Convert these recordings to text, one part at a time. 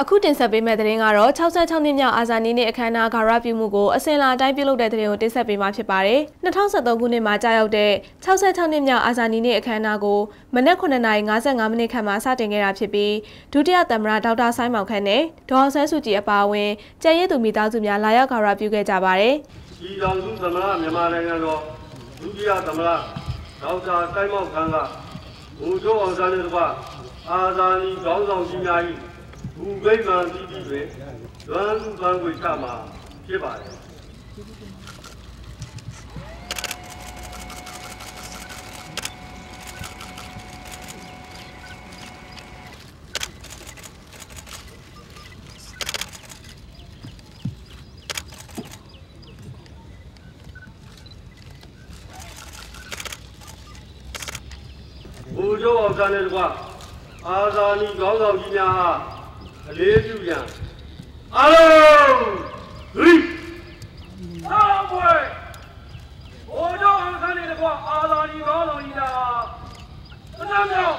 အခုတင်ဆက်ပေးမယ့်သတင်းကတော့66နှစ်မြောက်အာဇာနည်နေ့အခမ်းအနားဂါရပြုမှုကိုအစဉ်လာအတိုင်းပြုလုပ်တဲ့သတင်းကိုတင်ဆက်ပေးမှာဖြစ်ပါတယ်။2023ခုနှစ်မှာကြာရောက်တဲ့66နှစ်မြောက်အာဇာနည်နေ့အခမ်းအနားကိုမနက်9:55မိနစ်ခန့်မှာစတင်ခဲ့တာဖြစ်ပြီးဒုတိယသမ္မတဒေါက်တာဆိုင်းမောင်ခန့်နဲ့ဒေါ်အောင်ဆန်းစုကြည်အပါအဝင်ကျန်ရည်သူမိသားစုများလာရောက်ဂါရပြုခဲ့ကြပါတယ်။ဒီတော်စုသမ္မတမြန်မာနိုင်ငံတော်ဒုတိယသမ္မတဒေါက်တာဆိုင်းမောင်ခန့်ကဘူတို့အောင်ဆန်းတဲ့ကအာဇာနည်ခေါင်းဆောင်ကြီးများ၏ ဘူမိမှန်တိတိတွင်လွမ်းသူပန်းခွေချမှာဖြစ်ပါတယ်ဘူကျော်အောင်ဆန်းတဲ့ကွာအာဇာနည်ခေါင်းဆောင်ကြီးများဟာ အလေးပြုရန်အားလုံးဟိအားပွဲဘိုးတော်အောင်ဆန်းတဲ့ကွာအာဇာနည်ခေါင်းဆောင်ကြီးများဟာသနာမြောက်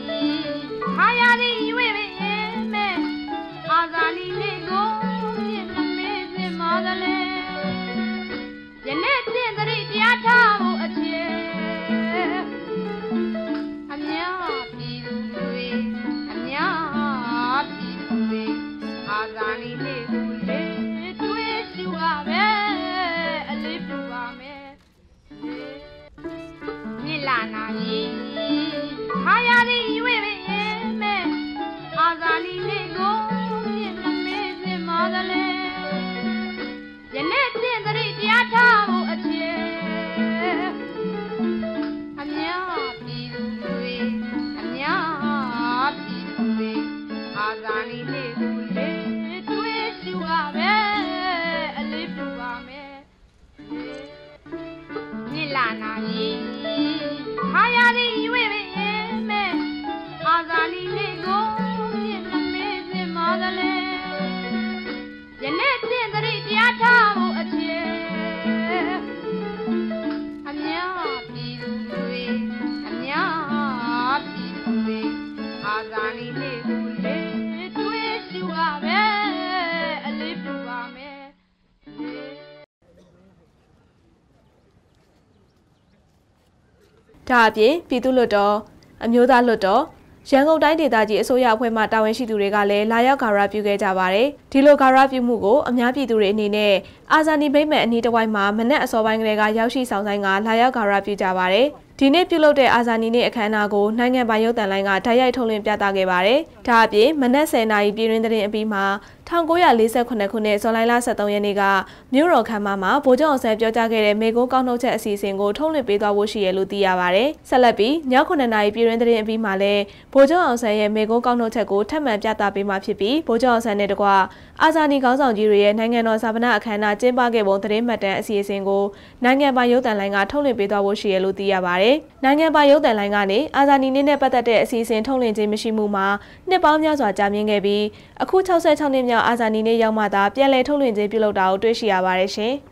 အာယာရီရွေးပဲရင်မဲ့အာဇာလီလေးကိုပြစ်မမေ့ပြမသလဲယနေ့တင့်တရိတရားထားဖို့အဖြစ်အများပြည်သူတွေအများပြည်သူတွေအာဇာလီလေးကိုလေးတွေးရှုရမယ်အလေးပြုပါမယ်မြစ်လာနိုင် ဒါအပြင်ပြည်သူ့လွှတ်တော်အမျိုးသားလွှတ်တော်ရန်ကုန်တိုင်းဒေသကြီးအစိုးရအဖွဲ့မှတာဝန်ရှိသူတွေကလည်းလာရောက်ဂါရပြုခဲ့ကြပါတယ်။ဒီလိုဂါရပြုမှုကိုအများပြည်သူတွေအနေနဲ့အာဇာနည်ဗိမ့်မဲ့အနီးတစ်ဝိုက်မှာမနက်အစောပိုင်းကလေးကရောက်ရှိဆောင်ဆိုင်ကလာရောက်ဂါရပြုကြပါတယ်။ ဒီနေ့ပြုလုပ်တဲ့အာဇာနည်နေ့အခမ်းအနားကိုနိုင်ငံပိုင်ရုပ်သံလိုင်းကဓာတ်ရိုက်ထုတ်လွှင့်ပြသခဲ့ပါတယ်။ဒါအပြင်မနက်10:00နာရီပြည်တွင်သတင်းအပြီးမှာ1948ခုနှစ်ဇွန်လ23ရက်နေ့ကမြို့တော်ခမ်းမမှာဗိုလ်ချုပ်အောင်ဆန်းပြောကြားခဲ့တဲ့မေကုန်းကောက်နှုတ်ချက်အစီအစဉ်ကိုထုတ်လွှင့်ပေးသွားဖို့ရှိရလို့သိရပါတယ်။ဆက်လက်ပြီးည9:00နာရီပြည်တွင်သတင်းအပြီးမှာလည်းဗိုလ်ချုပ်အောင်ဆန်းရဲ့မေကုန်းကောက်နှုတ်ချက်ကိုထပ်မံပြသပေးမှာဖြစ်ပြီးဗိုလ်ချုပ်အောင်ဆန်းနဲ့တကွအာဇာနည်ခေါင်းဆောင်ကြီးတွေရဲ့နိုင်ငံတော်စာပနာအခမ်းအနားကျင်းပခဲ့ပုံသတင်းမှတ်တမ်းအစီအစဉ်ကိုနိုင်ငံပိုင်ရုပ်သံလိုင်းကထုတ်လွှင့်ပေးသွားဖို့ရှိရလို့သိရပါတယ်ပါတယ်။နိုင်ငံပိုင်ရုပ်သံလိုင်းကနေအာဇာနည်နေ့နဲ့ပတ်သက်တဲ့အစီအစဉ်ထုတ်လွှင့်ခြင်းမရှိမှုမှာနှစ်ပေါင်းများစွာကြာမြင့်ခဲ့ပြီးအခု66နှစ်မြောက်အာဇာနည်နေ့ရောက်မှသာပြန်လည်ထုတ်လွှင့်ခြင်းပြုလုပ်တာကိုတွေ့ရှိရပါတယ်ရှင်။